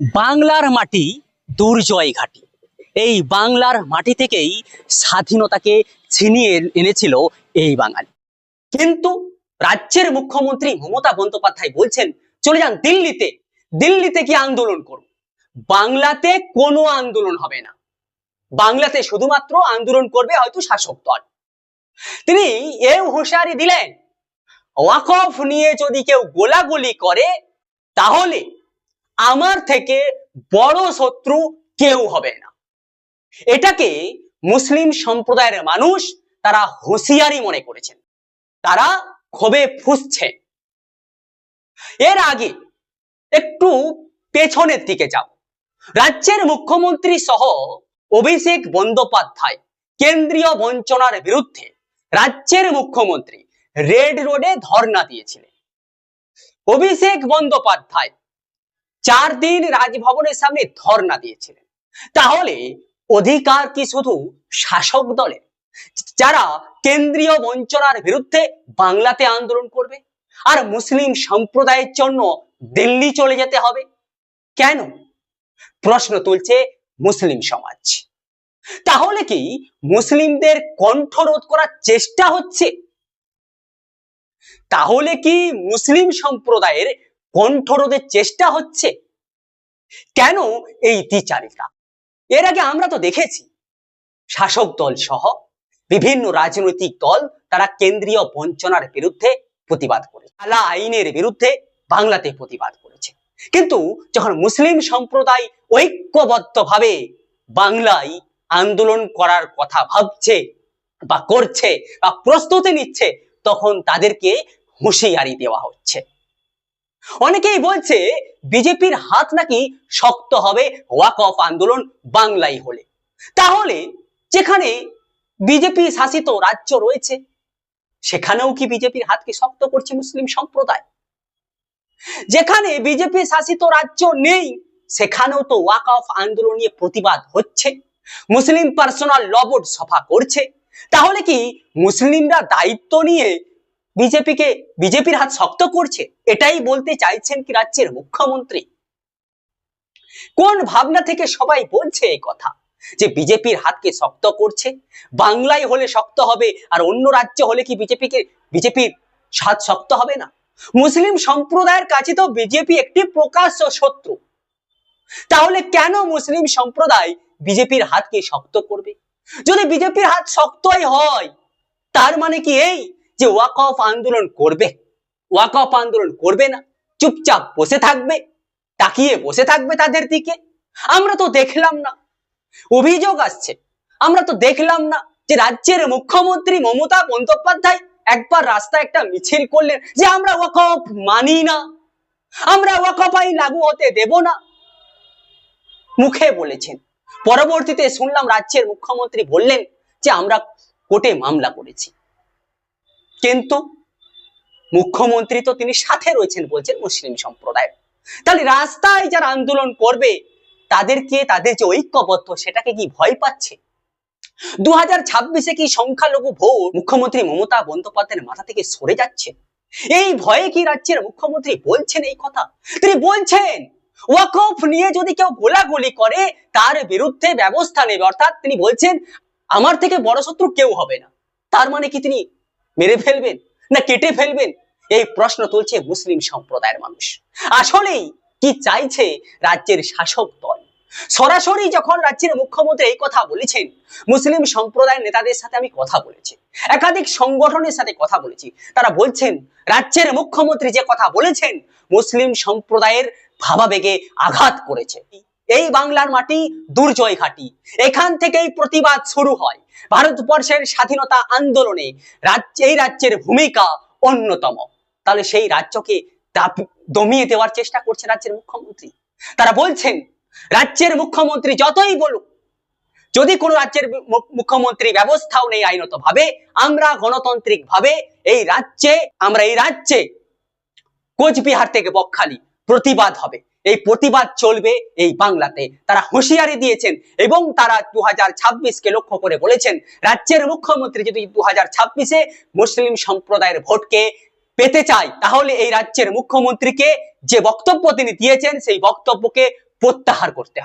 বাংলার মাটি দুর্জয় ঘাটি। এই বাংলার মাটি থেকেই স্বাধীনতাকে ছিনিয়ে এনেছিল এই বাঙালি। কিন্তু রাজ্যের মুখ্যমন্ত্রী মমতা বন্দ্যোপাধ্যায় বলছেন, চলে যান দিল্লিতে দিল্লিতে কি আন্দোলন করুন। বাংলাতে কোনো আন্দোলন হবে না। বাংলাতে শুধুমাত্র আন্দোলন করবে হয়তো শাসক দল। তিনি এও হুঁশিয়ারি দিলেন, ওয়াকফ নিয়ে যদি কেউ গোলাগুলি করে, তাহলে আমার থেকে বড় শত্রু কেউ হবে না। এটাকে মুসলিম সম্প্রদায়ের মানুষ তারা হুঁশিয়ারি মনে করেছেন। তারা ক্ষোভে ফুসছে। এর আগে একটু পেছনের দিকে যাব। রাজ্যের মুখ্যমন্ত্রী সহ অভিষেক বন্দ্যোপাধ্যায় কেন্দ্রীয় বঞ্চনার বিরুদ্ধে রাজ্যের মুখ্যমন্ত্রী রেড রোডে ধর্ণা দিয়েছিলেন। অভিষেক বন্দ্যোপাধ্যায় চার দিন রাজভবনের সামনে ধর্ণা দিয়েছিলেন। তাহলে অধিকার কি শুধু শাসক দলের? যারা কেন্দ্রীয় বঞ্চনার বিরুদ্ধে বাংলাতে আন্দোলন করবে আর মুসলিম সম্প্রদায়ের জন্য দিল্লি চলে যেতে হবে? কেন? প্রশ্ন তুলছে মুসলিম সমাজ। তাহলে কি মুসলিমদের কণ্ঠরোধ করার চেষ্টা হচ্ছে? তাহলে কি মুসলিম সম্প্রদায়ের কণ্ঠরোধের চেষ্টা হচ্ছে। কেন এই দ্বিচারিতা? এর আগে আমরা তো দেখেছি, শাসক দল সহ বিভিন্ন রাজনৈতিক দল তারা কেন্দ্রীয় বঞ্চনার বিরুদ্ধে প্রতিবাদ করে আলা আইনের বিরুদ্ধে বাংলাতে প্রতিবাদ করেছে। কিন্তু যখন মুসলিম সম্প্রদায় ঐক্যবদ্ধভাবে বাংলায় আন্দোলন করার কথা ভাবছে বা করছে বা প্রস্তুতি নিচ্ছে, তখন তাদেরকে হুঁশিয়ারি দেওয়া হচ্ছে। অনেকেই বলছে বিজেপির হাত নাকি শক্ত হবে ওয়াক অফ আন্দোলন বাংলায় হলে। তাহলে যেখানে বিজেপি শাসিত রাজ্য রয়েছে, সেখানেও কি বিজেপির হাতকে শক্ত করছে মুসলিম সম্প্রদায়? যেখানে বিজেপি শাসিত রাজ্য নেই, সেখানেও তো ওয়াক অফ আন্দোলন নিয়ে প্রতিবাদ হচ্ছে, মুসলিম পার্সোনাল ল বোর্ড সভা করছে। তাহলে কি মুসলিমরা দায়িত্ব নিয়ে বিজেপিকে, বিজেপির হাত শক্ত করছে, এটাই বলতে চাইছেন কি রাজ্যের মুখ্যমন্ত্রী। কোন ভাবনা থেকে সবাই বলছে এই কথা? যে বিজেপির হাতকে শক্ত করছে, বাংলায় হলে শক্ত হবে, আর অন্য রাজ্য হলে কি বিজেপিকে, বিজেপির হাত শক্ত হবে না? মুসলিম সম্প্রদায়ের কাছে তো বিজেপি একটি প্রকাশ্য শত্রু। তাহলে কেন মুসলিম সম্প্রদায় বিজেপির হাতকে শক্ত করবে? যদি বিজেপির হাত শক্তই হয়, তার মানে কি এই? যে ওয়াক অফ আন্দোলন করবে। ওয়াক অফ আন্দোলন করবে না। চুপচাপ বসে থাকবে, তাকিয়ে বসে থাকবে তাদের দিকে। আমরা তো দেখলাম না। অভিযোগ আসছে। আমরা তো দেখলাম না যে রাজ্যের মুখ্যমন্ত্রী মমতা বন্দ্যোপাধ্যায় একবার রাস্তায় একটা মিছিল করলেন যে আমরা ওয়াক অফ মানি না। আমরা ওয়াক অফ আইন লাগু হতে দেব না। মুখে বলেছেন। পরবর্তীতে শুনলাম রাজ্যের মুখ্যমন্ত্রী বললেন যে আমরা কোর্টে মামলা করেছি। কিন্তু মুখ্যমন্ত্রী তো তিনি সাথে রয়েছেন বলছেন মুসলিম সম্প্রদায়। তাহলে রাস্তায় যারা আন্দোলন করবে তাদেরকে তাদের যে ঐক্যবদ্ধ, সেটাকে কি ভয় পাচ্ছে? দু হাজার ছাব্বিশে কি সংখ্যালঘু ভোট মুখ্যমন্ত্রী মমতা বন্দ্যোপাধ্যায়ের মাথা থেকে সরে যাচ্ছে? এই ভয়ে কি রাজ্যের মুখ্যমন্ত্রী বলছেন এই কথা? তিনি বলছেন, ওয়াকফ নিয়ে যদি কেউ গোলাগুলি করে, তার বিরুদ্ধে ব্যবস্থা নেবে। অর্থাৎ তিনি বলছেন, আমার থেকে বড় শত্রু কেউ হবে না। তার মানে কি তিনি মেরে ফেলবেন না কেটে ফেলবেন? এই প্রশ্ন তুলছে মুসলিম সম্প্রদায়ের মানুষ। আসলেই কি চাইছে রাজ্যের শাসক দল? সরাসরি যখন রাজ্যের মুখ্যমন্ত্রী এই কথা বলেছেন, মুসলিম সম্প্রদায়ের নেতাদের সাথে আমি কথা বলেছি, একাধিক সংগঠনের সাথে কথা বলেছি, তারা বলছেন, রাজ্যের মুখ্যমন্ত্রী যে কথা বলেছেন, মুসলিম সম্প্রদায়ের ভাবাবেগে আঘাত করেছে। এই বাংলার মাটি দুর্জয় ঘাটি। এখান থেকেই প্রতিবাদ শুরু হয়। ভারতবর্ষের স্বাধীনতা আন্দোলনে রাজ্য এই রাজ্যের ভূমিকা অন্যতম। তাহলে সেই রাজ্যকে দমিয়ে দেওয়ার চেষ্টা করছে রাজ্যের মুখ্যমন্ত্রী। তারা বলছেন, রাজ্যের মুখ্যমন্ত্রী যতই বলুক, যদি কোনো রাজ্যের মুখ্যমন্ত্রী ব্যবস্থাও নেই আইনত ভাবে আমরা গণতান্ত্রিক ভাবে এই রাজ্যে আমরা এই রাজ্যে কোচবিহার থেকে বকখালি প্রতিবাদ হবে। এই প্রতিবাদ চলবে এই বাংলাতে। তারা হুঁশিয়ারি দিয়েছেন এবং তারা দু হাজার কে লক্ষ্য করে বলেছেন, রাজ্যের মুখ্যমন্ত্রী যদি দু হাজার ছাব্বিশে মুসলিম সম্প্রদায়ের ভোটকে পেতে চায়, তাহলে এই রাজ্যের মুখ্যমন্ত্রীকে যে বক্তব্য তিনি দিয়েছেন, সেই বক্তব্যকে প্রত্যাহার করতে হবে।